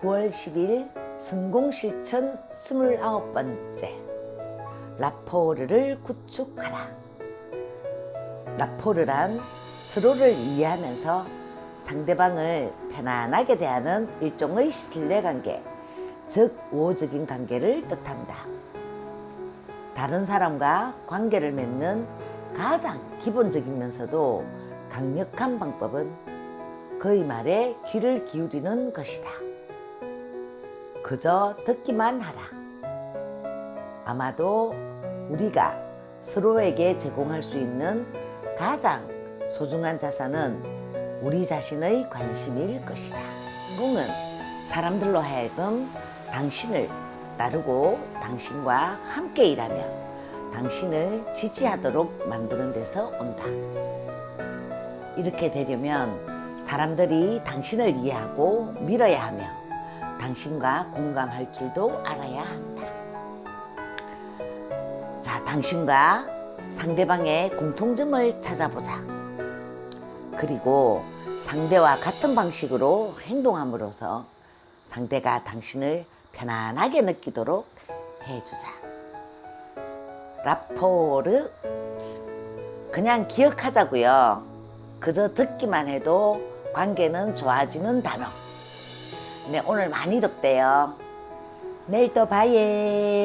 9월 10일 성공실천 29번째 라포르를 구축하라. 라포르란 서로를 이해하면서 상대방을 편안하게 대하는 일종의 신뢰관계, 즉 우호적인 관계를 뜻한다. 다른 사람과 관계를 맺는 가장 기본적이면서도 강력한 방법은 그의 말에 귀를 기울이는 것이다. 그저 듣기만 하라. 아마도 우리가 서로에게 제공할 수 있는 가장 소중한 자산은 우리 자신의 관심일 것이다. 공은 사람들로 하여금 당신을 따르고 당신과 함께 일하며 당신을 지지하도록 만드는 데서 온다. 이렇게 되려면 사람들이 당신을 이해하고 믿어야 하며 당신과 공감할 줄도 알아야 한다. 자, 당신과 상대방의 공통점을 찾아보자. 그리고 상대와 같은 방식으로 행동함으로써 상대가 당신을 편안하게 느끼도록 해주자. 라포르 그냥 기억하자고요. 그저 듣기만 해도 관계는 좋아지는 단어. 네, 오늘 많이 덥대요. 내일 또 봐예.